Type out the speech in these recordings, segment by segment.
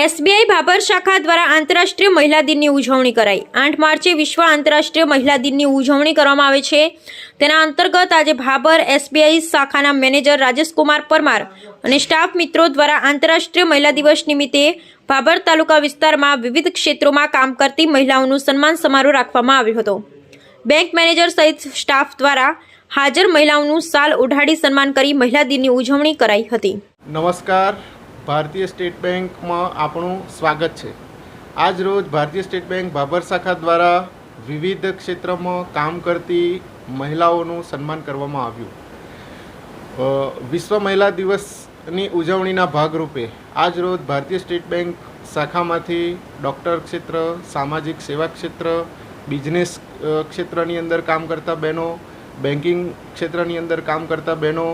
SBI Bhabhar શાખા દ્વારા આંતરરાષ્ટ્રીય મહિલા દિનની ઉજવણી કરાઈ. આઠ માર્ચે વિશ્વ આંતરરાષ્ટ્રીય મહિલા દિનની ઉજવણી કરવામાં આવે છે. તેના અંતર્ગત આજે ભાભર, એસબીઆઈ શાખાના મેનેજર રાજેશકુમાર પરમાર અને સ્ટાફ મિત્રો દ્વારા આંતરરાષ્ટ્રીય મહિલા દિવસ નિમિત્તે ભાભર તાલુકા વિસ્તારમાં વિવિધ ક્ષેત્રોમાં કામ કરતી મહિલાઓનું સન્માન સમારોહ રાખવામાં આવ્યો હતો. બેંક મેનેજર સહિત સ્ટાફ દ્વારા હાજર મહિલાઓનું સાલ ઉઢાડી સન્માન કરી મહિલા દિનની ઉજવણી કરાઈ હતી. નમસ્કાર. ભારતીય સ્ટેટ બેંકમાં આપણું સ્વાગત છે. આજ રોજ ભારતીય સ્ટેટ બેંક ભાભર શાખા દ્વારા વિવિધ ક્ષેત્રમાં કામ કરતી મહિલાઓનું સન્માન કરવામાં આવ્યું. વિશ્વ મહિલા દિવસની ઉજવણીના ભાગરૂપે આજ રોજ ભારતીય સ્ટેટ બેંક શાખામાંથી ડૉક્ટર ક્ષેત્ર, સામાજિક સેવા ક્ષેત્ર, બિઝનેસ ક્ષેત્રની અંદર કામ કરતા બહેનો બેન્કિંગ ક્ષેત્રની અંદર કામ કરતા બહેનો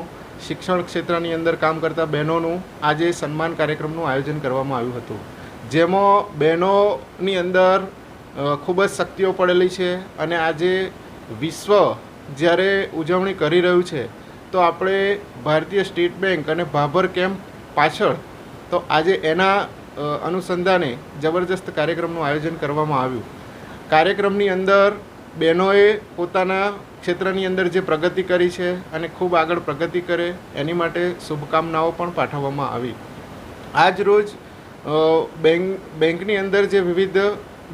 શિક્ષણ ક્ષેત્રની અંદર કામ કરતા બહેનોનું આજે સન્માન કાર્યક્રમનું આયોજન કરવામાં આવ્યું હતું. જેમાં બહેનોની અંદર ખૂબ જ શક્તિઓ પડેલી છે અને આજે વિશ્વ જ્યારે ઉજવણી કરી રહ્યું છે, તો આપણે ભારતીય સ્ટેટ બેંક અને ભાભર કેમ્પ પાછળ, તો આજે એના અનુસંધાને જબરજસ્ત કાર્યક્રમનું આયોજન કરવામાં આવ્યું. કાર્યક્રમની અંદર બહેનોએ પોતાના ક્ષેત્રની અંદર જે પ્રગતિ કરી છે અને ખૂબ આગળ પ્રગતિ કરે, એની માટે શુભકામનાઓ પણ પાઠવવામાં આવી. આજ રોજ બેંક, બેંકની અંદર જે વિવિધ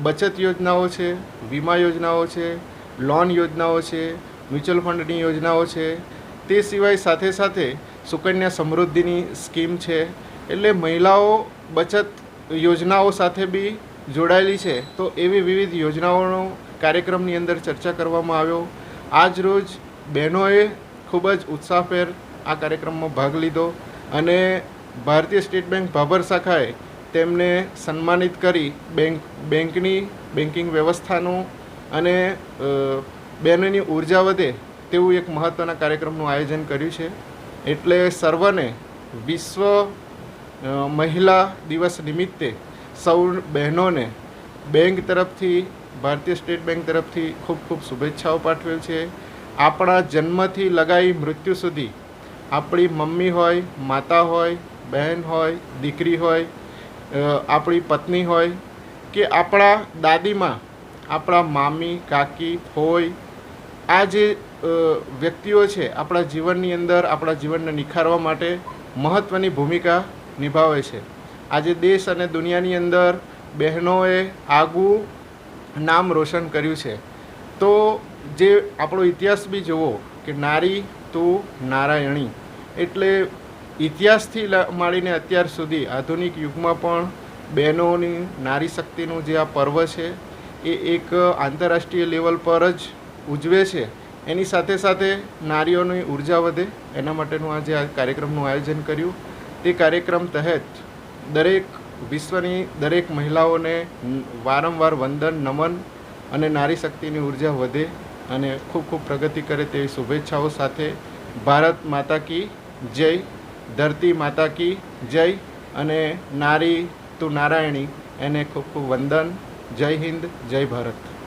બચત યોજનાઓ છે, વીમા યોજનાઓ છે, લોન યોજનાઓ છે, મ્યુચ્યુઅલ ફંડની યોજનાઓ છે, તે સિવાય સાથે સાથે સુકન્યા સમૃદ્ધિની સ્કીમ છે, એટલે મહિલાઓ બચત યોજનાઓ સાથે બી જોડાયેલી છે, તો એવી વિવિધ યોજનાઓનો કાર્યક્રમની અંદર ચર્ચા કરવામાં આવ્યો. આજ રોજ બહેનોએ ખૂબ જ ઉત્સાહભેર આ કાર્યક્રમમાં ભાગ લીધો અને ભારતીય સ્ટેટ બેંક ભાભર શાખાએ તેમને સન્માનિત કરી બેંક, બેંકની બેન્કિંગ વ્યવસ્થાનું અને બહેનોની ઊર્જા વધે તેવું એક મહત્ત્વના કાર્યક્રમનું આયોજન કર્યું છે. એટલે સર્વને વિશ્વ મહિલા દિવસ નિમિત્તે સૌ બહેનોને બેંક તરફથી ભારતીય સ્ટેટ બેંક તરફથી ખૂબ ખૂબ શુભેચ્છાઓ પાઠવેલ છે. આપણા જન્મથી લગાવી મૃત્યુ સુધી આપણી મમ્મી હોય, માતા હોય, બહેન હોય, દીકરી હોય આપણી પત્ની હોય કે આપણા દાદીમાં, આપણા મામી, કાકી ફોઈ આ જે વ્યક્તિઓ છે, આપણા જીવનની અંદર, આપણા જીવનને નિખારવા માટે મહત્ત્વની ભૂમિકા નિભાવે છે. આજે દેશ અને દુનિયાની અંદર બહેનોએ આગવું નામ રોશન કર્યું છે. તો જે આપણો ઇતિહાસ બી જુઓ કે નારી તું નારાયણી એટલે ઇતિહાસથી માંડીને અત્યાર સુધી આધુનિક યુગમાં પણ બહેનોની નારી શક્તિનું જે આ પર્વ છે એ એક આંતરરાષ્ટ્રીય લેવલ પર જ ઉજવે છે. એની સાથે સાથે નારીઓની ઊર્જા વધે. એના માટેનું આજે આ કાર્યક્રમનું આયોજન કર્યું. તે કાર્યક્રમ તહેત દરેક વિશ્વની દરેક મહિલાઓને વારંવાર વંદન, નમન અને નારી શક્તિની ઊર્જા વધે અને ખૂબ ખૂબ પ્રગતિ કરે તેવી શુભેચ્છાઓ સાથે. ભારત માતા કી જય, ધરતી માતા કી જય અને નારી તું નારાયણી. એને ખૂબ ખૂબ વંદન. જય હિન્દ, જય ભારત.